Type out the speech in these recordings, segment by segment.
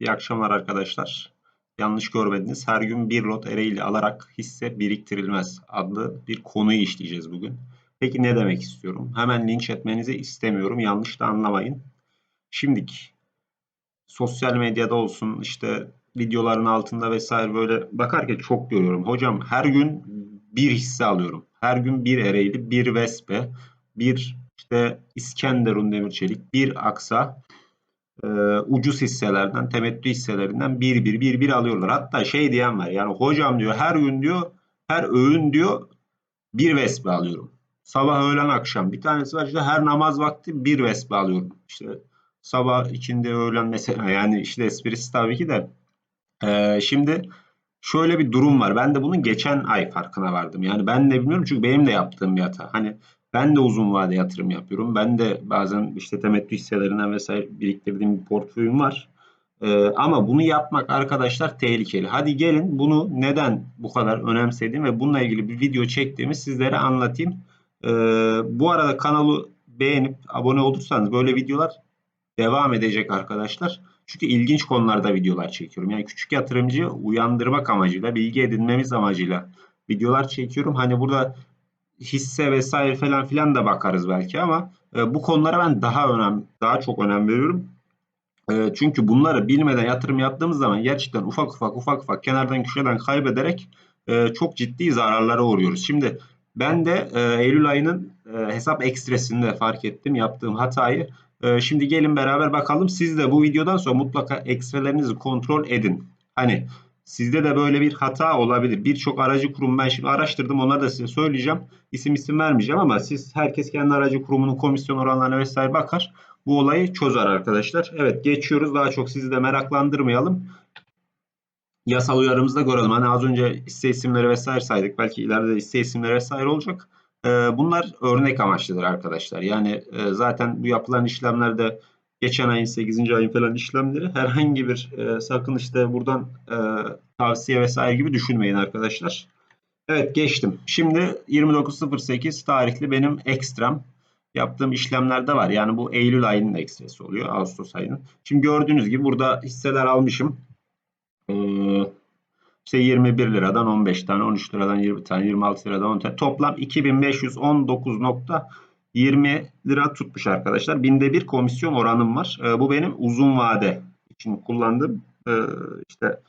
İyi akşamlar arkadaşlar. Yanlış görmediniz. Her gün bir lot Ereğli alarak hisse biriktirilmez adlı bir konuyu işleyeceğiz bugün. Peki ne demek istiyorum? Hemen linç etmenizi istemiyorum. Yanlış da anlamayın. Şimdiki sosyal medyada olsun işte videoların altında vesaire böyle bakarken çok görüyorum. Hocam her gün bir hisse alıyorum. Her gün bir Ereğli, bir Vespe, bir işte İskenderun Demirçelik, bir Aksa, e, ucuz hisselerden, temettü hisselerinden bir bir bir bir alıyorlar. Hatta şey diyen var yani hocam diyor her gün diyor her öğün diyor bir vespe alıyorum. Sabah, öğlen, akşam. Bir tanesi var işte her namaz vakti bir vespe alıyorum. İşte sabah, ikindi, öğlen mesela yani işte esprisi tabii ki de. Ee, şimdi şöyle bir durum var. Ben de bunun geçen ay farkına vardım. Yani ben de bilmiyorum çünkü benim de yaptığım bir hata. Hani ben de uzun vade yatırım yapıyorum. Ben de bazen işte temettü hisselerinden vesaire biriktirdiğim bir portföyüm var. Ee, ama bunu yapmak arkadaşlar tehlikeli. Hadi gelin bunu neden bu kadar önemsediğim ve bununla ilgili bir video çektiğimi sizlere anlatayım. Ee, bu arada kanalı beğenip abone olursanız böyle videolar devam edecek arkadaşlar. Çünkü ilginç konularda videolar çekiyorum. Yani küçük yatırımcıyı uyandırmak amacıyla, bilgi edinmemiz amacıyla videolar çekiyorum. Hani burada hisse vesaire falan filan da bakarız belki ama e, bu konulara ben daha önem daha çok önem veriyorum. E, çünkü bunları bilmeden yatırım yaptığımız zaman gerçekten ufak ufak ufak ufak kenardan köşeden kaybederek e, çok ciddi zararlara uğruyoruz. Şimdi ben de e, Eylül ayının e, hesap ekstresinde fark ettim yaptığım hatayı. E, şimdi gelin beraber bakalım. Siz de bu videodan sonra mutlaka ekstrelerinizi kontrol edin. Hani Sizde de böyle bir hata olabilir. Birçok aracı kurum ben şimdi araştırdım. Onları da size söyleyeceğim. İsim isim vermeyeceğim ama siz herkes kendi aracı kurumunun komisyon oranlarına vesaire bakar. Bu olayı çözer arkadaşlar. Evet geçiyoruz. Daha çok sizi de meraklandırmayalım. Yasal uyarımızda görelim. Hani az önce hisse isimleri vesaire saydık. Belki ileride hisse isimleri vesaire olacak. Ee, bunlar örnek amaçlıdır arkadaşlar. Yani e, zaten bu yapılan işlemlerde geçen ayın 8. ayın falan işlemleri herhangi bir e, sakın işte buradan e, tavsiye vesaire gibi düşünmeyin arkadaşlar. Evet geçtim. Şimdi 29.08 tarihli benim ekstrem yaptığım işlemlerde var. Yani bu Eylül ayının ekstresi oluyor. Ağustos ayının. Şimdi gördüğünüz gibi burada hisseler almışım. Ee, işte 21 liradan 15 tane, 13 liradan 20 tane, 26 liradan 10 tane. Toplam 2519. 20 lira tutmuş arkadaşlar. Binde bir komisyon oranım var. E, bu benim uzun vade için kullandığım e, işte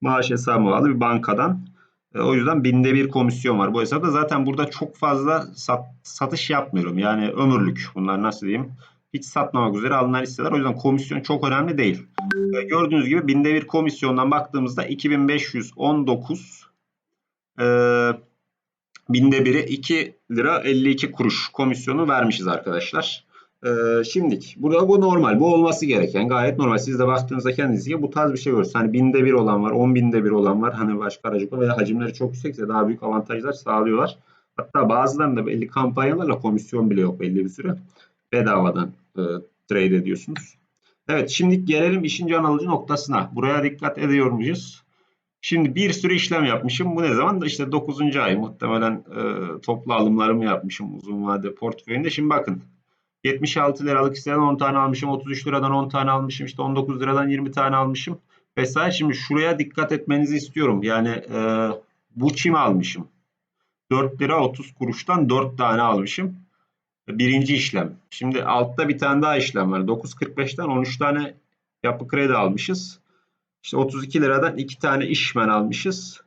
maaş hesabı bağlı bir bankadan. E, o yüzden binde bir komisyon var bu hesapta. Zaten burada çok fazla sat, satış yapmıyorum. Yani ömürlük bunlar nasıl diyeyim. Hiç satmamak üzere alınan hisseler. O yüzden komisyon çok önemli değil. E, gördüğünüz gibi binde bir komisyondan baktığımızda 2519 eee binde biri 2 lira 52 kuruş komisyonu vermişiz arkadaşlar. Ee, şimdilik burada bu normal. Bu olması gereken gayet normal. Siz de baktığınızda kendinize bu tarz bir şey görürsünüz. Hani binde bir olan var, on binde bir olan var. Hani başka aracı veya hacimleri çok yüksekse daha büyük avantajlar sağlıyorlar. Hatta bazılarında belli kampanyalarla komisyon bile yok belli bir süre. Bedavadan e, trade ediyorsunuz. Evet şimdi gelelim işin can alıcı noktasına. Buraya dikkat ediyor muyuz? Şimdi bir sürü işlem yapmışım. Bu ne zaman işte 9. ay muhtemelen e, toplu alımlarımı yapmışım uzun vade portföyünde. Şimdi bakın 76 liralık hisseden 10 tane almışım. 33 liradan 10 tane almışım. İşte 19 liradan 20 tane almışım. Vesaire. Şimdi şuraya dikkat etmenizi istiyorum. Yani e, bu çim almışım. 4 lira 30 kuruştan 4 tane almışım. Birinci işlem. Şimdi altta bir tane daha işlem var. 9.45'ten 13 tane yapı kredi almışız. İşte 32 liradan iki tane işmen almışız.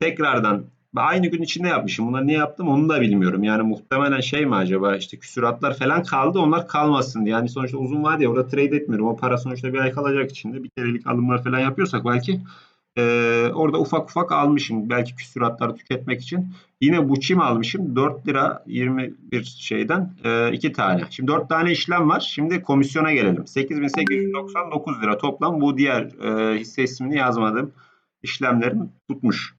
Tekrardan aynı gün içinde yapmışım. Bunları niye yaptım onu da bilmiyorum. Yani muhtemelen şey mi acaba işte küsuratlar falan kaldı onlar kalmasın Yani sonuçta uzun vadeli orada trade etmiyorum. O para sonuçta bir ay kalacak içinde. Bir kerelik alımlar falan yapıyorsak belki ee, orada ufak ufak almışım. Belki küsuratları tüketmek için. Yine bu çim almışım. 4 lira 21 şeyden e, 2 tane. Şimdi 4 tane işlem var. Şimdi komisyona gelelim. 8899 lira toplam bu diğer e, hisse ismini yazmadığım işlemlerim tutmuş.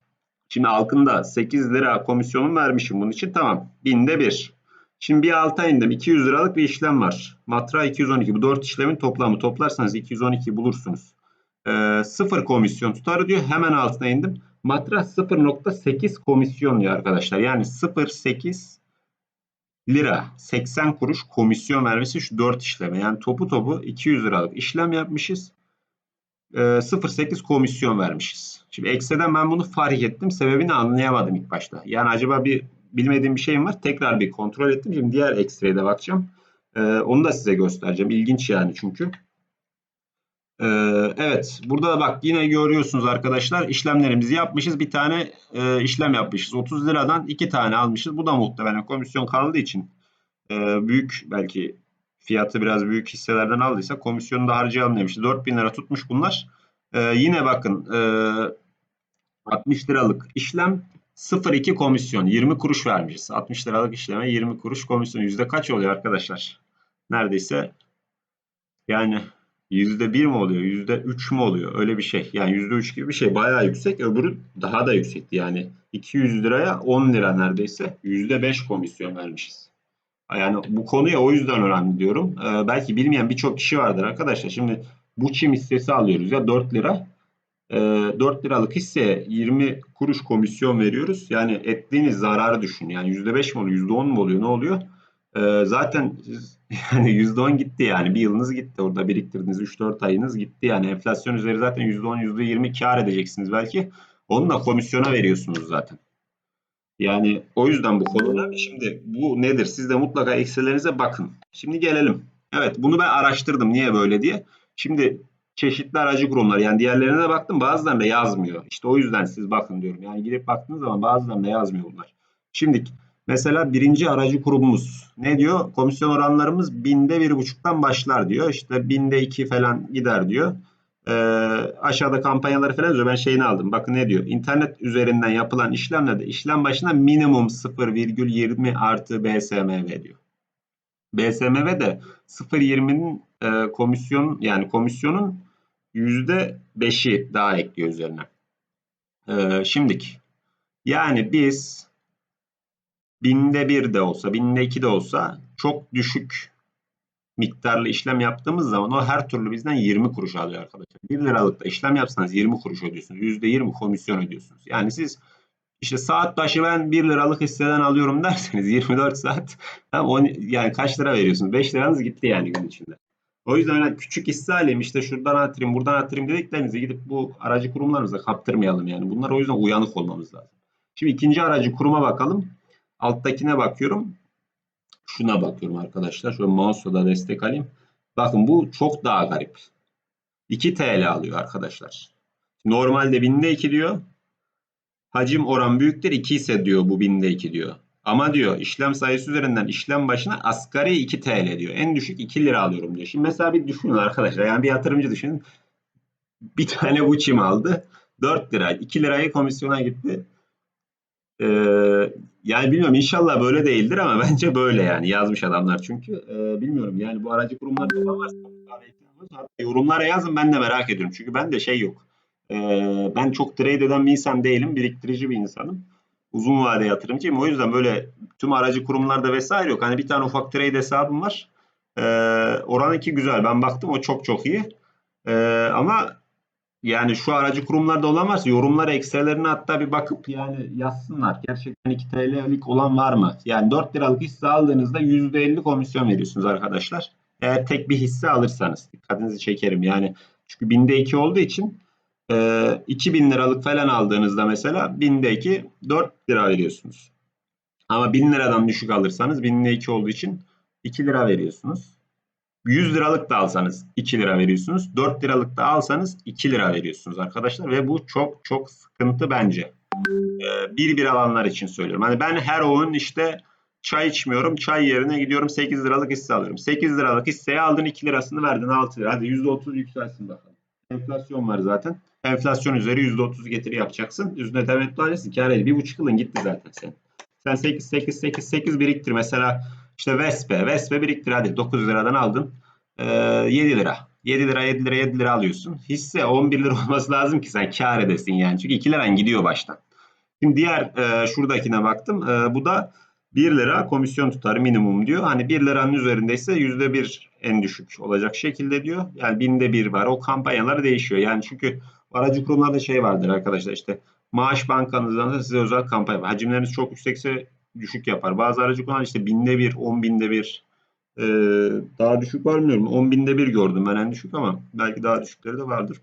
Şimdi altında 8 lira komisyonum vermişim bunun için. Tamam. Binde bir. Şimdi bir alta indim. 200 liralık bir işlem var. Matra 212. Bu 4 işlemin toplamı. Toplarsanız 212 bulursunuz e, sıfır komisyon tutarı diyor. Hemen altına indim. Matras 0.8 komisyon diyor arkadaşlar. Yani 0.8 lira 80 kuruş komisyon vermesi şu 4 işleme. Yani topu topu 200 liralık işlem yapmışız. e, 0.8 komisyon vermişiz. Şimdi eksiden ben bunu fark ettim. Sebebini anlayamadım ilk başta. Yani acaba bir bilmediğim bir şeyim var. Tekrar bir kontrol ettim. Şimdi diğer ekstreye de bakacağım. E, onu da size göstereceğim. İlginç yani çünkü. E, evet. Burada da bak yine görüyorsunuz arkadaşlar. işlemlerimizi yapmışız. Bir tane e, işlem yapmışız. 30 liradan iki tane almışız. Bu da muhtemelen komisyon kaldığı için e, büyük belki fiyatı biraz büyük hisselerden aldıysa komisyonu da harcayalım demişti. 4000 lira tutmuş bunlar. Ee, yine bakın e, 60 liralık işlem 0.2 komisyon 20 kuruş vermişiz. 60 liralık işleme 20 kuruş komisyon. Yüzde kaç oluyor arkadaşlar? Neredeyse yani yüzde bir mi oluyor? Yüzde üç mü oluyor? Öyle bir şey. Yani yüzde üç gibi bir şey. Bayağı yüksek. Öbürü daha da yüksekti. Yani 200 liraya 10 lira neredeyse. Yüzde beş komisyon vermişiz. Yani bu konuya o yüzden önemli diyorum. Ee, belki bilmeyen birçok kişi vardır arkadaşlar. Şimdi bu çim hissesi alıyoruz ya 4 lira. Ee, 4 liralık hisseye 20 kuruş komisyon veriyoruz. Yani ettiğiniz zararı düşün. Yani %5 mi oluyor, %10 mu oluyor, ne oluyor? Ee, zaten yani %10 gitti yani. Bir yılınız gitti. Orada biriktirdiğiniz 3-4 ayınız gitti. Yani enflasyon üzeri zaten %10, %20 kar edeceksiniz belki. Onu da komisyona veriyorsunuz zaten. Yani o yüzden bu konu önemli. Şimdi bu nedir? Siz de mutlaka eksilerinize bakın. Şimdi gelelim. Evet bunu ben araştırdım niye böyle diye. Şimdi çeşitli aracı kurumlar yani diğerlerine de baktım bazılarında yazmıyor. İşte o yüzden siz bakın diyorum. Yani gidip baktığınız zaman bazılarında yazmıyor bunlar. Şimdi mesela birinci aracı kurumumuz ne diyor? Komisyon oranlarımız binde bir buçuktan başlar diyor. İşte binde iki falan gider diyor. E, aşağıda kampanyaları falan yazıyor. Ben şeyini aldım. Bakın ne diyor. İnternet üzerinden yapılan işlemlerde işlem başına minimum 0,20 artı BSMV diyor. BSMV de 0,20'nin e, komisyon yani komisyonun %5'i daha ekliyor üzerine. E, şimdiki yani biz binde bir de olsa, binde iki de olsa çok düşük miktarlı işlem yaptığımız zaman o her türlü bizden 20 kuruş alıyor arkadaşlar. 1 liralıkta işlem yapsanız 20 kuruş ödüyorsunuz. %20 komisyon ödüyorsunuz. Yani siz işte saat başı ben 1 liralık hisseden alıyorum derseniz 24 saat yani kaç lira veriyorsunuz? 5 liranız gitti yani gün içinde. O yüzden küçük hisse alayım işte şuradan atayım buradan atayım dediklerinizi gidip bu aracı kurumlarımıza kaptırmayalım yani. Bunlar o yüzden uyanık olmamız lazım. Şimdi ikinci aracı kuruma bakalım. Alttakine bakıyorum şuna bakıyorum arkadaşlar. Şöyle mouse'la da destek alayım. Bakın bu çok daha garip. 2 TL alıyor arkadaşlar. Normalde binde 2 diyor. Hacim oran büyüktür 2 ise diyor bu binde 2 diyor. Ama diyor işlem sayısı üzerinden işlem başına asgari 2 TL diyor. En düşük 2 lira alıyorum diyor. Şimdi mesela bir düşünün arkadaşlar. Yani bir yatırımcı düşünün. Bir tane bu çim aldı. 4 lira. 2 lirayı komisyona gitti. Ee, yani bilmiyorum inşallah böyle değildir ama bence böyle yani yazmış adamlar çünkü e, bilmiyorum yani bu aracı kurumlar yapamaz. Yorumlara yazın ben de merak ediyorum çünkü ben de şey yok. E, ben çok trade eden bir insan değilim biriktirici bir insanım. Uzun vade yatırımcıyım o yüzden böyle tüm aracı kurumlarda vesaire yok. Hani bir tane ufak trade hesabım var. E, oran iki güzel ben baktım o çok çok iyi. E, ama yani şu aracı kurumlarda olan varsa yorumlara ekstrelerine hatta bir bakıp yani yazsınlar. Gerçekten 2 TL'lik olan var mı? Yani 4 liralık hisse aldığınızda %50 komisyon veriyorsunuz arkadaşlar. Eğer tek bir hisse alırsanız dikkatinizi çekerim. Yani çünkü binde 2 olduğu için e, 2000 liralık falan aldığınızda mesela binde 2 4 lira veriyorsunuz. Ama 1000 liradan düşük alırsanız binde 2 olduğu için 2 lira veriyorsunuz. 100 liralık da alsanız 2 lira veriyorsunuz. 4 liralık da alsanız 2 lira veriyorsunuz arkadaşlar. Ve bu çok çok sıkıntı bence. Ee, bir bir alanlar için söylüyorum. Hani ben her oyun işte çay içmiyorum. Çay yerine gidiyorum 8 liralık hisse alıyorum. 8 liralık hisseye aldın 2 lirasını verdin 6 lira. Hadi %30 yükselsin bakalım. Enflasyon var zaten. Enflasyon üzeri %30 getiri yapacaksın. Üstüne temettü kar ediyor. Bir buçuk yılın gitti zaten sen. Sen 8 8 8 8 biriktir. Mesela işte Vespe. Vespe biriktir hadi 9 liradan aldın. Ee, 7 lira. 7 lira 7 lira 7 lira alıyorsun. Hisse 11 lira olması lazım ki sen kar edesin yani. Çünkü 2 liran gidiyor baştan. Şimdi diğer e, şuradakine baktım. E, bu da 1 lira komisyon tutar minimum diyor. Hani 1 liranın üzerindeyse %1 en düşük olacak şekilde diyor. Yani binde bir var. O kampanyalar değişiyor. Yani çünkü aracı kurumlarda şey vardır arkadaşlar işte maaş bankanızdan da size özel kampanya var. Hacimleriniz çok yüksekse düşük yapar. Bazı aracı kullanıcı işte binde bir, on binde bir e, daha düşük var bilmiyorum. On binde bir gördüm ben en düşük ama belki daha düşükleri de vardır.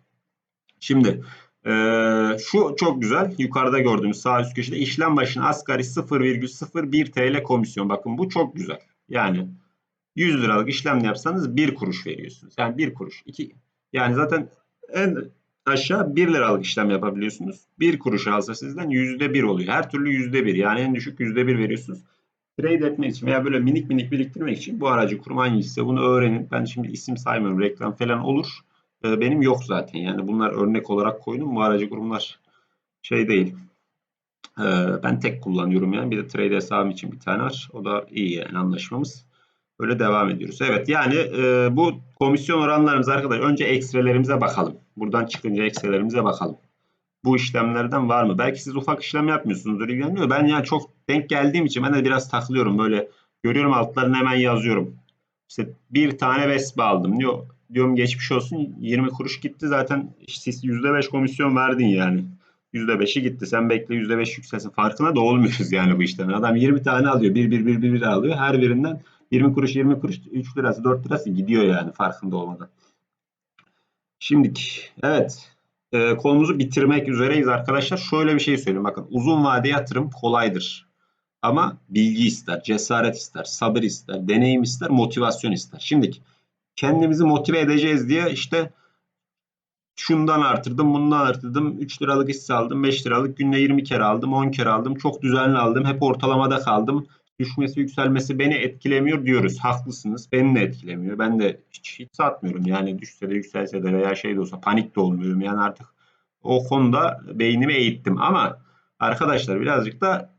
Şimdi eee, şu çok güzel. Yukarıda gördüğümüz sağ üst köşede işlem başına asgari 0,01 TL komisyon. Bakın bu çok güzel. Yani 100 liralık işlem yapsanız 1 kuruş veriyorsunuz. Yani 1 kuruş. 2 yani zaten en aşağı 1 liralık işlem yapabiliyorsunuz. 1 kuruş alsa sizden %1 oluyor. Her türlü %1 yani en düşük %1 veriyorsunuz. Trade etmek için veya böyle minik minik biriktirmek için bu aracı kurum hangisi bunu öğrenin. Ben şimdi isim saymıyorum. Reklam falan olur. Ee, benim yok zaten. Yani bunlar örnek olarak koydum. Bu aracı kurumlar şey değil. Ee, ben tek kullanıyorum yani. Bir de trade hesabım için bir tane var. O da iyi yani anlaşmamız. Böyle devam ediyoruz. Evet yani e, bu komisyon oranlarımız arkadaşlar önce ekstrelerimize bakalım. Buradan çıkınca ekstrelerimize bakalım. Bu işlemlerden var mı? Belki siz ufak işlem yapmıyorsunuzdur ilgileniyor. Ben yani çok denk geldiğim için ben de biraz takılıyorum. Böyle görüyorum altlarını hemen yazıyorum. İşte bir tane Vespa aldım diyor. Diyorum geçmiş olsun 20 kuruş gitti zaten siz %5 komisyon verdin yani. %5'i gitti. Sen bekle %5 yükselsin. Farkına da olmuyoruz yani bu işten. Adam 20 tane alıyor. 1 1 1 1 1 alıyor. Her birinden 20 kuruş 20 kuruş 3 lirası 4 lirası gidiyor yani farkında olmadan. Şimdiki evet e, konumuzu bitirmek üzereyiz arkadaşlar. Şöyle bir şey söyleyeyim. Bakın uzun vade yatırım kolaydır. Ama bilgi ister, cesaret ister, sabır ister, deneyim ister, motivasyon ister. Şimdiki kendimizi motive edeceğiz diye işte şundan artırdım, bundan artırdım, 3 liralık hisse aldım, 5 liralık günde 20 kere aldım, 10 kere aldım, çok düzenli aldım, hep ortalamada kaldım. Düşmesi, yükselmesi beni etkilemiyor diyoruz. Haklısınız. Beni de etkilemiyor. Ben de hiç, hiç satmıyorum. Yani düşse de yükselse de veya şey de olsa panik de olmuyorum. Yani artık o konuda beynimi eğittim. Ama arkadaşlar birazcık da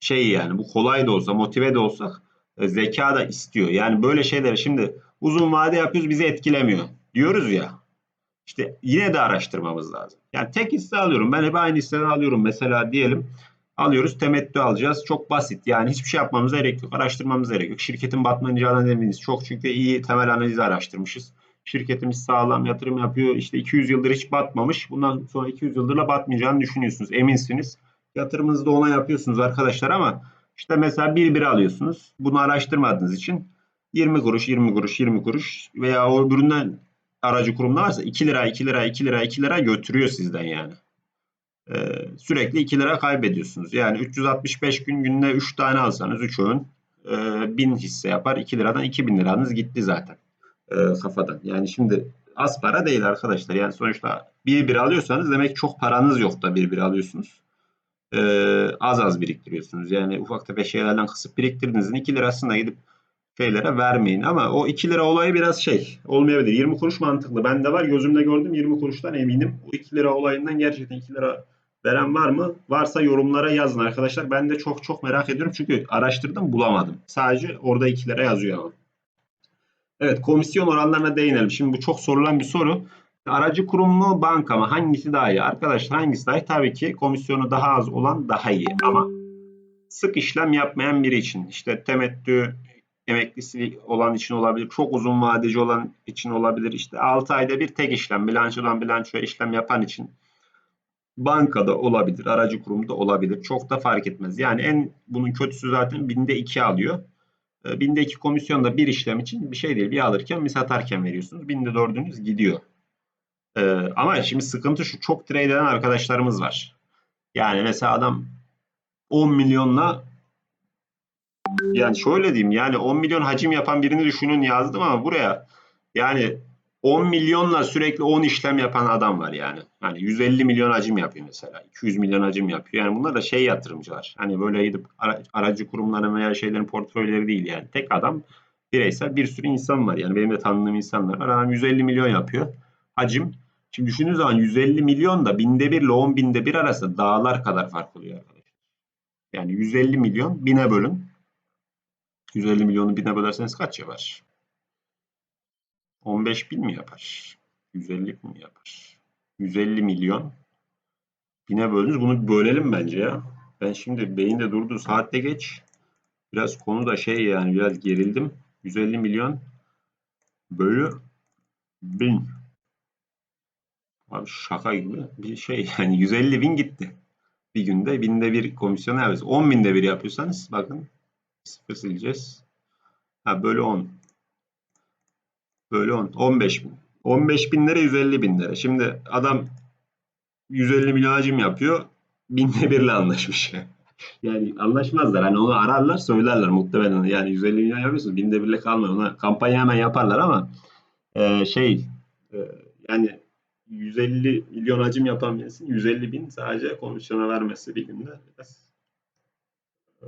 şey yani bu kolay da olsa motive de olsak e, zeka da istiyor. Yani böyle şeyleri şimdi uzun vade yapıyoruz bizi etkilemiyor diyoruz ya. İşte yine de araştırmamız lazım. Yani tek hisse alıyorum. Ben hep aynı hisseleri alıyorum. Mesela diyelim alıyoruz temettü alacağız. Çok basit. Yani hiçbir şey yapmamıza gerek yok. Araştırmamıza gerek yok. Şirketin batmayacağından eminiz. Çok çünkü iyi temel analizi araştırmışız. Şirketimiz sağlam yatırım yapıyor. İşte 200 yıldır hiç batmamış. Bundan sonra 200 yıldırla batmayacağını düşünüyorsunuz. Eminsiniz. Yatırımınızı da ona yapıyorsunuz arkadaşlar ama işte mesela bir bir alıyorsunuz. Bunu araştırmadığınız için 20 kuruş, 20 kuruş, 20 kuruş veya o üründen aracı kurumda varsa 2 lira, 2 lira, 2 lira, 2 lira götürüyor sizden yani. Ee, sürekli 2 lira kaybediyorsunuz. Yani 365 gün günde 3 tane alsanız 3 öğün e, 1000 hisse yapar. 2 liradan 2000 liranız gitti zaten e, kafadan. Yani şimdi az para değil arkadaşlar. Yani sonuçta bir bir alıyorsanız demek çok paranız yok da bir bir alıyorsunuz. E, az az biriktiriyorsunuz. Yani ufak tefek şeylerden kısıp biriktirdiğinizin 2 lirasına gidip şeylere vermeyin. Ama o 2 lira olayı biraz şey olmayabilir. 20 kuruş mantıklı. Ben de var gözümde gördüm 20 kuruştan eminim. O 2 lira olayından gerçekten 2 lira veren var mı? Varsa yorumlara yazın arkadaşlar. Ben de çok çok merak ediyorum. Çünkü araştırdım bulamadım. Sadece orada 2 lira yazıyor ama. Evet komisyon oranlarına değinelim. Şimdi bu çok sorulan bir soru. Aracı kurum mu banka mı? Hangisi daha iyi? Arkadaşlar hangisi daha iyi? Tabii ki komisyonu daha az olan daha iyi. Ama sık işlem yapmayan biri için işte temettü emeklisi olan için olabilir. Çok uzun vadeci olan için olabilir. İşte 6 ayda bir tek işlem. Bilançodan bilançoya işlem yapan için bankada olabilir. Aracı kurumda olabilir. Çok da fark etmez. Yani en bunun kötüsü zaten binde 2 alıyor. E, binde 2 komisyon da bir işlem için bir şey değil. Bir alırken bir satarken veriyorsunuz. Binde 4'ünüz gidiyor. Ee, ama şimdi sıkıntı şu çok trade eden arkadaşlarımız var. Yani mesela adam 10 milyonla yani şöyle diyeyim yani 10 milyon hacim yapan birini düşünün yazdım ama buraya yani 10 milyonla sürekli 10 işlem yapan adam var yani. Hani 150 milyon hacim yapıyor mesela. 200 milyon hacim yapıyor. Yani bunlar da şey yatırımcılar. Hani böyle gidip aracı kurumların veya şeylerin portföyleri değil yani. Tek adam bireysel bir sürü insan var. Yani benim de tanıdığım insanlar var. Adam 150 milyon yapıyor hacim. Şimdi düşündüğünüz zaman 150 milyon da binde bir ile 10 binde bir arasında dağlar kadar fark oluyor arkadaşlar. Yani 150 milyon bine bölün. 150 milyonu bine bölerseniz kaç yapar? 15 bin mi yapar? 150 bin mi yapar? 150 milyon bine bölünüz. Bunu bölelim bence ya. Ben şimdi beyinde durdu. Saatte geç. Biraz konu da şey yani biraz gerildim. 150 milyon bölü 1000. Abi şaka gibi bir şey. Yani 150 bin gitti. Bir günde binde bir komisyon yapıyoruz. 10 binde bir yapıyorsanız bakın sıfır sileceğiz. Ha bölü 10. Bölü 10. 15 bin. 15 bin lira 150 bin lira. Şimdi adam 150 milyon hacim yapıyor. Binde birle anlaşmış. yani anlaşmazlar. Hani onu ararlar söylerler muhtemelen. Yani 150 milyon yapıyorsunuz. Binde birle kalmıyor. Ona kampanya hemen yaparlar ama e, şey e, yani 150 milyon hacim yapan birisinin 150 bin sadece komisyona vermesi bir günde biraz e,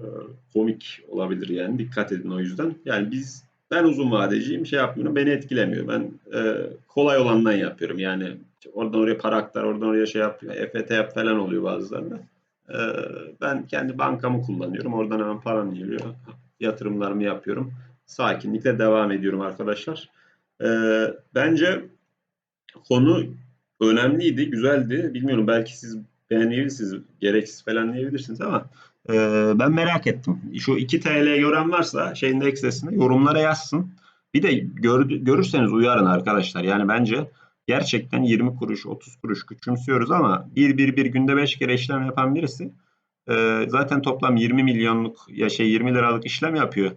komik olabilir yani. Dikkat edin o yüzden. Yani biz ben uzun vadeciyim şey yapmıyorum. Beni etkilemiyor. Ben e, kolay olandan yapıyorum. Yani oradan oraya para aktar, oradan oraya şey yap, EFT yap falan oluyor bazılarında. E, ben kendi bankamı kullanıyorum. Oradan hemen param geliyor. Yatırımlarımı yapıyorum. Sakinlikle devam ediyorum arkadaşlar. E, bence konu önemliydi, güzeldi. Bilmiyorum belki siz beğenebilirsiniz, gereksiz falan diyebilirsiniz ama e, ben merak ettim. Şu 2 TL gören varsa şeyin de eksesinde yorumlara yazsın. Bir de gör, görürseniz uyarın arkadaşlar. Yani bence gerçekten 20 kuruş, 30 kuruş küçümsüyoruz ama bir bir bir günde 5 kere işlem yapan birisi e, zaten toplam 20 milyonluk ya şey 20 liralık işlem yapıyor.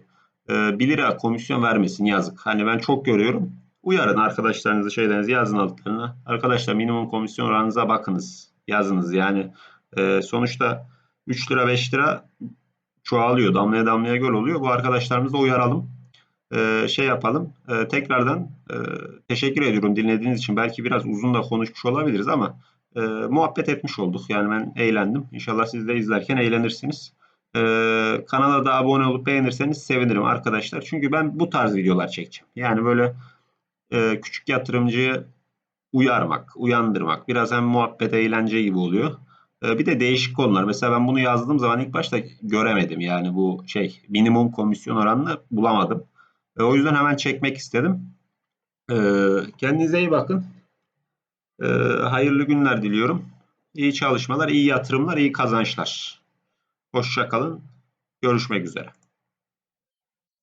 E, 1 lira komisyon vermesin yazık. Hani ben çok görüyorum. Uyarın arkadaşlarınızı şeylerinizi yazın altlarına. Arkadaşlar minimum komisyon oranınıza bakınız. Yazınız yani e, sonuçta 3 lira 5 lira çoğalıyor. Damlaya damlaya göl oluyor. Bu arkadaşlarımızı uyaralım. E, şey yapalım. E, tekrardan e, teşekkür ediyorum dinlediğiniz için. Belki biraz uzun da konuşmuş olabiliriz ama e, muhabbet etmiş olduk. Yani ben eğlendim. İnşallah siz de izlerken eğlenirsiniz. E, kanala da abone olup beğenirseniz sevinirim arkadaşlar. Çünkü ben bu tarz videolar çekeceğim. Yani böyle e, küçük yatırımcıyı uyarmak, uyandırmak. Biraz hem muhabbet, eğlence gibi oluyor. E, bir de değişik konular. Mesela ben bunu yazdığım zaman ilk başta göremedim. Yani bu şey minimum komisyon oranını bulamadım. E, o yüzden hemen çekmek istedim. E, kendinize iyi bakın. Hayırlı günler diliyorum. İyi çalışmalar, iyi yatırımlar, iyi kazançlar. Hoşça kalın. Görüşmek üzere.